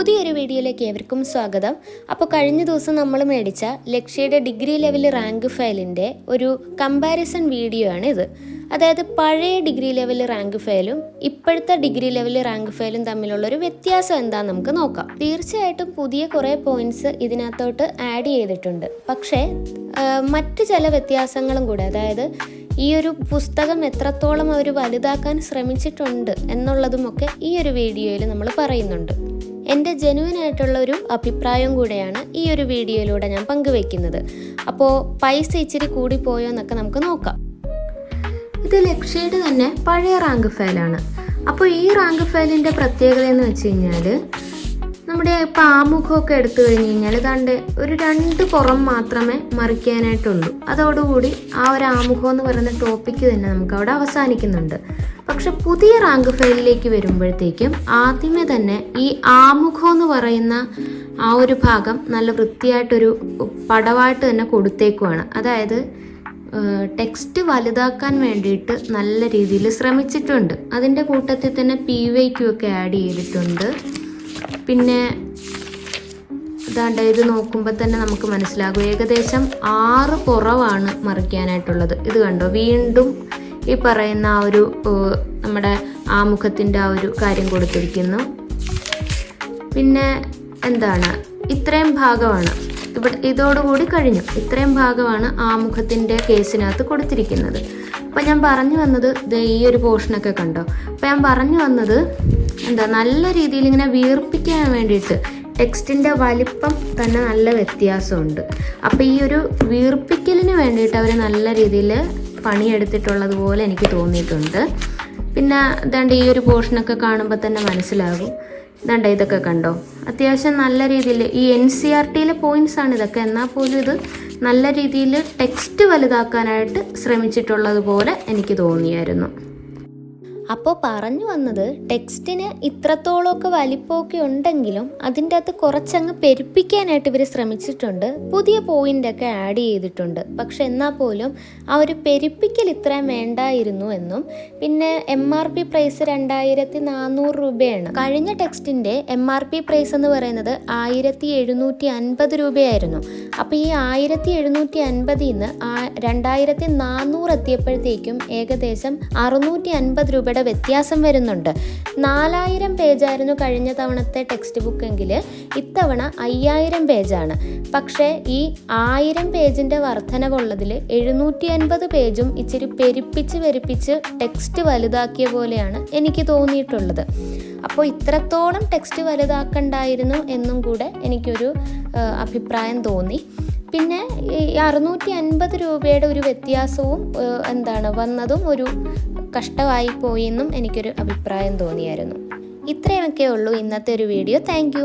പുതിയൊരു വീഡിയോയിലേക്ക് ഏവർക്കും സ്വാഗതം. അപ്പോൾ കഴിഞ്ഞ ദിവസം നമ്മൾ മേടിച്ച ലക്ഷ്യയുടെ ഡിഗ്രി ലെവൽ റാങ്ക് ഫയലിന്റെ ഒരു കമ്പാരിസൺ വീഡിയോ ആണ് ഇത്. അതായത് പഴയ ഡിഗ്രി ലെവൽ റാങ്ക് ഫയലും ഇപ്പോഴത്തെ ഡിഗ്രി ലെവൽ റാങ്ക് ഫയലും തമ്മിലുള്ള ഒരു വ്യത്യാസം എന്താണെന്ന് നമുക്ക് നോക്കാം. തീർച്ചയായിട്ടും പുതിയ കുറേ പോയിന്റ്സ് ഇതിനകത്തോട്ട് ആഡ് ചെയ്തിട്ടുണ്ട്. പക്ഷേ മറ്റു ചില വ്യത്യാസങ്ങളും കൂടെ അതായത് ഈ ഒരു പുസ്തകം എത്രത്തോളം അവർ വലുതാക്കാൻ ശ്രമിച്ചിട്ടുണ്ട് എന്നുള്ളതുമൊക്കെ ഈ ഒരു വീഡിയോയിൽ നമ്മൾ പറയുന്നുണ്ട്. എന്റെ ജെനുവിൻ ആയിട്ടുള്ള ഒരു അഭിപ്രായം കൂടെയാണ് ഈ ഒരു വീഡിയോയിലൂടെ ഞാൻ പങ്കുവെക്കുന്നത് അപ്പോൾ പൈസ ഇച്ചിരി കൂടിപ്പോയോ എന്നൊക്കെ നമുക്ക് നോക്കാം. ഇത് ലക്ഷ്യയുടെ തന്നെ പഴയ റാങ്ക് ഫയലാണ്. അപ്പോൾ ഈ റാങ്ക് ഫയലിന്റെ പ്രത്യേകത എന്ന് വെച്ച് കഴിഞ്ഞാൽ നമ്മുടെ ഇപ്പോൾ ആമുഖമൊക്കെ എടുത്തു കഴിഞ്ഞ് കഴിഞ്ഞാൽ കണ്ട് ഒരു രണ്ട് പുറം മാത്രമേ മറിക്കാനായിട്ടുള്ളൂ. അതോടുകൂടി ആ ഒരു ആമുഖം എന്ന് പറയുന്ന ടോപ്പിക്ക് തന്നെ നമുക്ക് അവിടെ അവസാനിക്കുന്നുണ്ട്. പക്ഷെ പുതിയ റാങ്ക് ഫയലിലേക്ക് വരുമ്പോഴത്തേക്കും ആദ്യമേ തന്നെ ഈ ആമുഖം എന്ന് പറയുന്ന ആ ഒരു ഭാഗം നല്ല വൃത്തിയായിട്ടൊരു പടവായിട്ട് തന്നെ കൊടുത്തേക്കുവാണ്. അതായത് ടെക്സ്റ്റ് വലുതാക്കാൻ വേണ്ടിയിട്ട് നല്ല രീതിയിൽ ശ്രമിച്ചിട്ടുണ്ട്. അതിന്റെ കൂട്ടത്തിൽ തന്നെ പി വൈക്യു ഒക്കെ ആഡ് ചെയ്തിട്ടുണ്ട്. പിന്നെ ഇതാണ്ട് ഇത് നോക്കുമ്പോൾ തന്നെ നമുക്ക് മനസ്സിലാകും. ഏകദേശം ആറ് പുറവാണ് മറിക്കാനായിട്ടുള്ളത്. ഇത് കണ്ടോ? വീണ്ടും ഈ പറയുന്ന ആ ഒരു നമ്മുടെ ആമുഖത്തിന്റെ ആ ഒരു കാര്യം കൊടുത്തിരിക്കുന്നു. പിന്നെ എന്താണ്? ഇത്രയും ഭാഗമാണ്. ഇവിടെ ഇതോടുകൂടി കഴിഞ്ഞു. ഇത്രയും ഭാഗമാണ് ആമുഖത്തിന്റെ കേസിനകത്ത് കൊടുത്തിരിക്കുന്നത്. അപ്പം ഞാൻ പറഞ്ഞു വന്നത് ഈ ഒരു പോർഷനൊക്കെ കണ്ടോ? അപ്പം ഞാൻ പറഞ്ഞു വന്നത് എന്താ നല്ല രീതിയിൽ ഇങ്ങനെ വീർപ്പിക്കാൻ വേണ്ടിയിട്ട് ടെക്സ്റ്റിന്റെ വലിപ്പം തന്നെ നല്ല വ്യത്യാസമുണ്ട്. അപ്പോൾ ഈ ഒരു വീർപ്പിക്കലിന് വേണ്ടിയിട്ട് അവർ നല്ല രീതിയിൽ പണിയെടുത്തിട്ടുള്ളത് പോലെ എനിക്ക് തോന്നിയിട്ടുണ്ട്. പിന്നെ ഇതാണ്ട് ഈ ഒരു പോർഷനൊക്കെ കാണുമ്പോൾ തന്നെ മനസ്സിലാകും. ദണ്ട ഇതൊക്കെ കണ്ടോ? അത്യാവശ്യം നല്ല രീതിയിൽ ഈ എൻ സി ആർ ടിയിലെ പോയിന്റ്സ് ആണ് ഇതൊക്കെ. എന്നാൽ പോലും ഇത് നല്ല രീതിയിൽ ടെക്സ്റ്റ് വലുതാക്കാനായിട്ട് ശ്രമിച്ചിട്ടുള്ളത് പോലെ എനിക്ക് തോന്നിയായിരുന്നു. അപ്പോൾ പറഞ്ഞു വന്നത് ടെക്സ്റ്റിന് ഇത്രത്തോളമൊക്കെ വലിപ്പമൊക്കെ ഉണ്ടെങ്കിലും അതിന്റെ അകത്ത് കുറച്ചങ്ങ് പെരുപ്പിക്കാനായിട്ട് ഇവർ ശ്രമിച്ചിട്ടുണ്ട്. പുതിയ പോയിന്റൊക്കെ ആഡ് ചെയ്തിട്ടുണ്ട്. പക്ഷെ എന്നാൽ പോലും ആ ഒരു പെരുപ്പിക്കൽ ഇത്രയും വേണ്ടായിരുന്നു എന്നും പിന്നെ എം ആർ പി പ്രൈസ് രണ്ടായിരത്തി നാനൂറ് രൂപയാണ്. കഴിഞ്ഞ ടെക്സ്റ്റിന്റെ എം ആർ പി പ്രൈസ് എന്ന് പറയുന്നത് ആയിരത്തി എഴുന്നൂറ്റി അൻപത് രൂപയായിരുന്നു. അപ്പോൾ ഈ ആയിരത്തി എഴുന്നൂറ്റി അൻപതിൽ നിന്ന് രണ്ടായിരത്തി നാനൂറ് എത്തിയപ്പോഴത്തേക്കും ഏകദേശം അറുന്നൂറ്റി അൻപത് രൂപയുടെ വ്യത്യാസം വരുന്നുണ്ട്. നാലായിരം പേജായിരുന്നു കഴിഞ്ഞ തവണത്തെ ടെക്സ്റ്റ് ബുക്ക് എങ്കിൽ ഇത്തവണ അയ്യായിരം പേജാണ്. പക്ഷേ ഈ ആയിരം പേജിന്റെ വർധനവുള്ളതിൽ എഴുന്നൂറ്റി അൻപത് പേജും ഇച്ചിരി പെരുപ്പിച്ച് പെരുപ്പിച്ച് ടെക്സ്റ്റ് വലുതാക്കിയ പോലെയാണ് എനിക്ക് തോന്നിയിട്ടുള്ളത്. അപ്പോൾ ഇത്രത്തോളം ടെക്സ്റ്റ് വലുതാക്കണ്ടായിരുന്നു എന്നും കൂടെ എനിക്കൊരു അഭിപ്രായം തോന്നി. പിന്നെ ഈ അറുന്നൂറ്റി അൻപത് രൂപയുടെ ഒരു വ്യത്യാസവും എന്താണ് വന്നതും ഒരു കഷ്ടമായി പോയി എന്നും എനിക്കൊരു അഭിപ്രായം തോന്നിയായിരുന്നു. ഇത്രയൊക്കെ ഉള്ളൂ ഇന്നത്തെ ഒരു വീഡിയോ. താങ്ക്